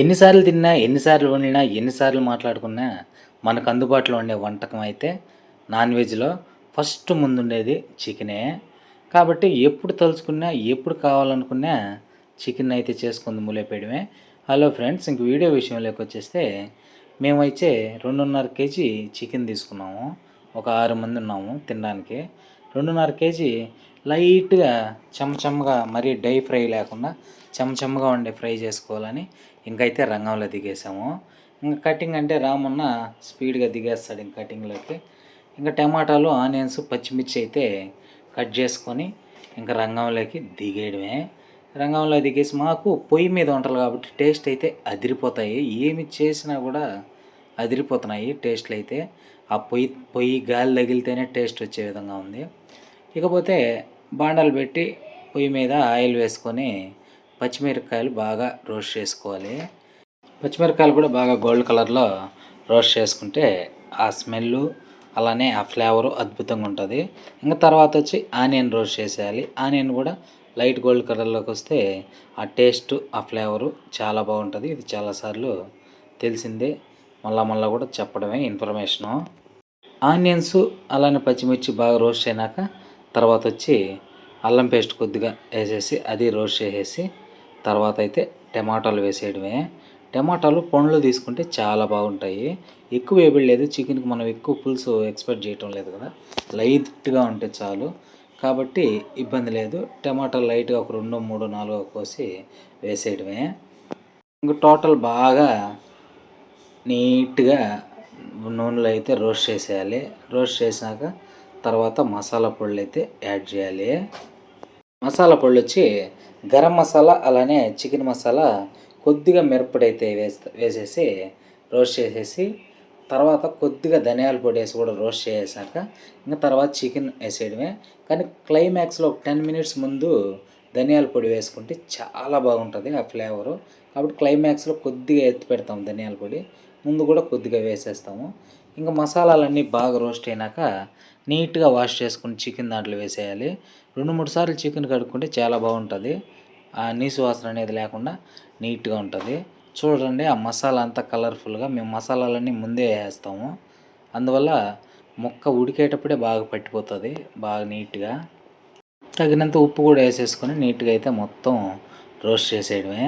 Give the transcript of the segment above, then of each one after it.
ఎన్నిసార్లు తిన్నా ఎన్నిసార్లు వండినా ఎన్నిసార్లు మాట్లాడుకున్నా మనకు అందుబాటులో ఉండే వంటకం అయితే నాన్ వెజ్లో ఫస్ట్ ముందుండేది చికెనే. కాబట్టి ఎప్పుడు తలుచుకున్నా ఎప్పుడు కావాలనుకున్నా చికెన్ అయితే చేసుకుంది మూలేపేయడమే. హలో ఫ్రెండ్స్ ఇంక వీడియో విషయంలోకి వచ్చేస్తే మేమైతే రెండున్నర కేజీ చికెన్ తీసుకున్నాము. ఒక ఆరు మంది ఉన్నాము తినడానికి. రెండున్నర కేజీ లైట్గా చెమ్మచెమ్మగా మరీ డై ఫ్రై లేకుండా చెమ్మచెమ్మగా ఉండే ఫ్రై చేసుకోవాలని ఇంకైతే రంగంలో దిగేసాము ఇంకా కటింగ్ అంటే రామన్న స్పీడ్గా దిగేస్తాడు ఇంక కటింగ్లోకి. ఇంకా టమాటాలు ఆనియన్స్ పచ్చిమిర్చి అయితే కట్ చేసుకొని ఇంకా రంగంలోకి దిగేయడమే. రంగంలో దిగేసి మాకు పొయ్యి మీద ఉంటారు కాబట్టి టేస్ట్ అయితే అదిరిపోతాయి. ఏమి చేసినా కూడా అదిరిపోతున్నాయి టేస్ట్లు అయితే. ఆ పొయ్యి పొయ్యి గాలి తగిలితేనే టేస్ట్ వచ్చే విధంగా ఉంది. ఇకపోతే బాండాలు పెట్టి పొయ్యి మీద ఆయిల్ వేసుకొని పచ్చిమిరపకాయలు బాగా రోస్ట్ చేసుకోవాలి. పచ్చిమిరపకాయలు కూడా బాగా గోల్డ్ కలర్లో రోస్ట్ చేసుకుంటే ఆ స్మెల్ అలానే ఆ ఫ్లేవరు అద్భుతంగా ఉంటుంది. ఇంకా తర్వాత వచ్చి ఆనియన్ రోస్ట్ చేసేయాలి. ఆనియన్ కూడా లైట్ గోల్డ్ కలర్లోకి వస్తే ఆ టేస్ట్ ఆ ఫ్లేవరు చాలా బాగుంటుంది. ఇది చాలాసార్లు తెలిసిందే. మళ్ళా మళ్ళీ కూడా చెప్పడమే ఇన్ఫర్మేషను. ఆనియన్స్ అలానే పచ్చిమిర్చి బాగా రోస్ట్ అయినాక తర్వాత వచ్చి అల్లం పేస్ట్ కొద్దిగా వేసేసి అది రోస్ట్ చేసేసి తర్వాత అయితే టమాటాలు వేసేయడమే. టమాటాలు పండ్లు తీసుకుంటే చాలా బాగుంటాయి. ఎక్కువ వేయబడలేదు చికెన్కి మనం ఎక్కువ పులుసు ఎక్స్పెక్ట్ చేయటం లేదు కదా. లైట్గా ఉంటే చాలు. కాబట్టి ఇబ్బంది లేదు. టమాటాలు లైట్గా ఒక రెండు మూడు నాలుగు కోసి వేసేయడమే. ఇంక టోటల్ బాగా నీట్గా నూనెలో అయితే రోస్ట్ చేసేయాలి. రోస్ట్ చేసినాక తర్వాత మసాలా పొడులు అయితే యాడ్ చేయాలి. మసాలా పొడులు వచ్చి గరం మసాలా అలానే చికెన్ మసాలా కొద్దిగా మిరప్పొడి అయితే వేసేసి రోస్ట్ చేసేసి తర్వాత కొద్దిగా ధనియాల పొడి వేసి కూడా రోస్ట్ చేసాక ఇంకా తర్వాత చికెన్ వేసేయడమే. కానీ క్లైమాక్స్లో ఒక టెన్ మినిట్స్ ముందు ధనియాల పొడి వేసుకుంటే చాలా బాగుంటుంది ఆ ఫ్లేవరు. కాబట్టి క్లైమాక్స్లో కొద్దిగా ఎత్తి పెడతాం ధనియాల పొడి. ముందు కూడా కొద్దిగా వేసేస్తాము. ఇంకా మసాలాలన్నీ బాగా రోస్ట్ అయినాక నీట్గా వాష్ చేసుకుని చికెన్ దాంట్లో వేసేయాలి. రెండు మూడు సార్లు చికెన్ కడుక్కుంటే చాలా బాగుంటుంది. ఆ నీసు వాసన అనేది లేకుండా నీట్గా ఉంటుంది. చూడండి ఆ మసాలా అంతా కలర్ఫుల్గా మేము మసాలాలన్నీ ముందే వేస్తాము అందువల్ల ముక్క ఉడికేటప్పుడే బాగా పట్టిపోతుంది బాగా నీట్గా. తగినంత ఉప్పు కూడా వేసేసుకొని నీట్గా అయితే మొత్తం రోస్ట్ చేసేయడమే.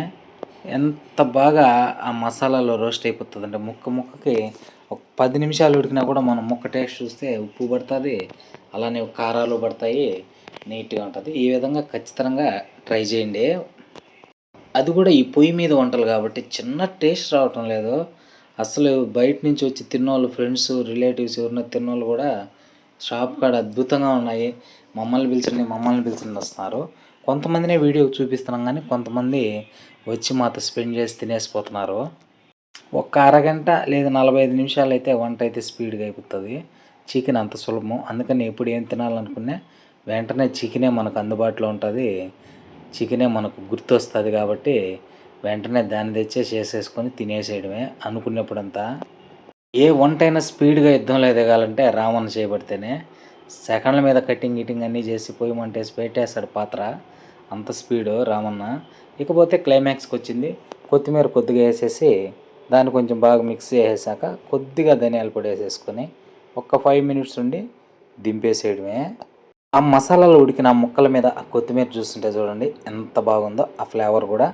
ఎంత బాగా ఆ మసాలాలో రోస్ట్ అయిపోతుంది అంటే ముక్క ముక్కకి ఒక పది నిమిషాలు ఉడికినా కూడా మనం ముక్క టేస్ట్ చూస్తే ఉప్పు పడుతుంది అలానే కారాలు పడతాయి నీట్గా ఉంటుంది. ఈ విధంగా ఖచ్చితంగా ట్రై చేయండి. అది కూడా ఈ పొయ్యి మీద వంటలు కాబట్టి చిన్న టేస్ట్ రావటం లేదు. అసలు బయట నుంచి వచ్చి తిన్నోళ్ళు ఫ్రెండ్స్ రిలేటివ్స్ ఎవరైనా తిన్నోళ్ళు కూడా షాప్ కాడ అద్భుతంగా ఉన్నాయి. మమ్మల్ని పిలిచండి మమ్మల్ని పిలిచండి వస్తున్నారు. కొంతమందినే వీడియో చూపిస్తున్నాం కానీ కొంతమంది వచ్చి మాతో స్పెండ్ చేసి తినేసిపోతున్నారు. ఒక అరగంట లేదా నలభై ఐదు నిమిషాలు అయితే వంట అయితే స్పీడ్గా అయిపోతుంది. చికెన్ అంత సులభం. అందుకని ఎప్పుడు ఏం తినాలనుకున్నా వెంటనే చికెనే మనకు అందుబాటులో ఉంటుంది. చికెనే మనకు గుర్తొస్తుంది కాబట్టి వెంటనే దాన్ని తెచ్చే చేసేసుకొని తినేసేయడమే అనుకున్నప్పుడంతా. ఏ వంట అయినా స్పీడ్గా యుద్ధంలో ఎదగాలంటే రామన్న చేయబడితేనే సెకండ్ల మీద కటింగ్ గిటింగ్ అన్నీ చేసి పొయ్యి మంటేసి పెట్టేస్తాడు పాత్ర. అంత స్పీడు రామన్న. ఇకపోతే క్లైమాక్స్కి వచ్చింది కొత్తిమీర కొద్దిగా వేసేసి దాన్ని కొంచెం బాగా మిక్స్ చేసేసాక కొద్దిగా ధనియాల పొడి వేసేసుకొని ఒక్క ఫైవ్ మినిట్స్ ఉండి దింపేసేయడమే. ఆ మసాలాలు ఉడికిన ఆ ముక్కల మీద ఆ కొత్తిమీర చూస్తుంటే చూడండి ఎంత బాగుందో ఆ ఫ్లేవర్ కూడా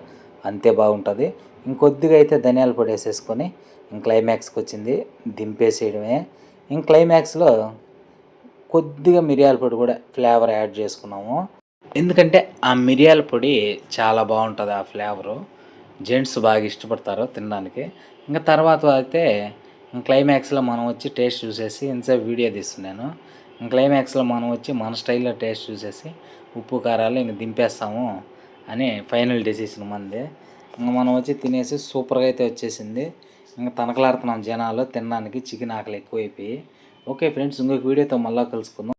అంతే బాగుంటుంది. ఇంకొద్దిగా అయితే ధనియాల పొడి వేసేసుకొని ఇంక క్లైమాక్స్కి వచ్చింది దింపేసేయడమే. ఇంక క్లైమాక్స్లో కొద్దిగా మిరియాల పొడి కూడా ఫ్లేవర్ యాడ్ చేసుకున్నాము. ఎందుకంటే ఆ మిరియాల పొడి చాలా బాగుంటుంది ఆ ఫ్లేవరు. జెంట్స్ బాగా ఇష్టపడతారు తినడానికి. ఇంకా తర్వాత అయితే క్లైమాక్స్లో మనం వచ్చి టేస్ట్ చూసేసి ఇంతసేపు వీడియో తీస్తున్నాను. క్లైమాక్స్లో మనం వచ్చి మన స్టైల్లో టేస్ట్ చూసేసి ఉప్పు కారాలు ఇంక దింపేస్తాము అని ఫైనల్ డెసిషన్ మంది ఇంకా మనం వచ్చి తినేసి సూపర్గా అయితే వచ్చేసింది. ఇంకా తనకలాడుతున్నాం జనాలు తినడానికి చికెన్ ఆకలి ఎక్కువైపోయి. ఓకే ఫ్రెండ్స్ ఇంకొక వీడియోతో మళ్ళీ కలుసుకుందాం.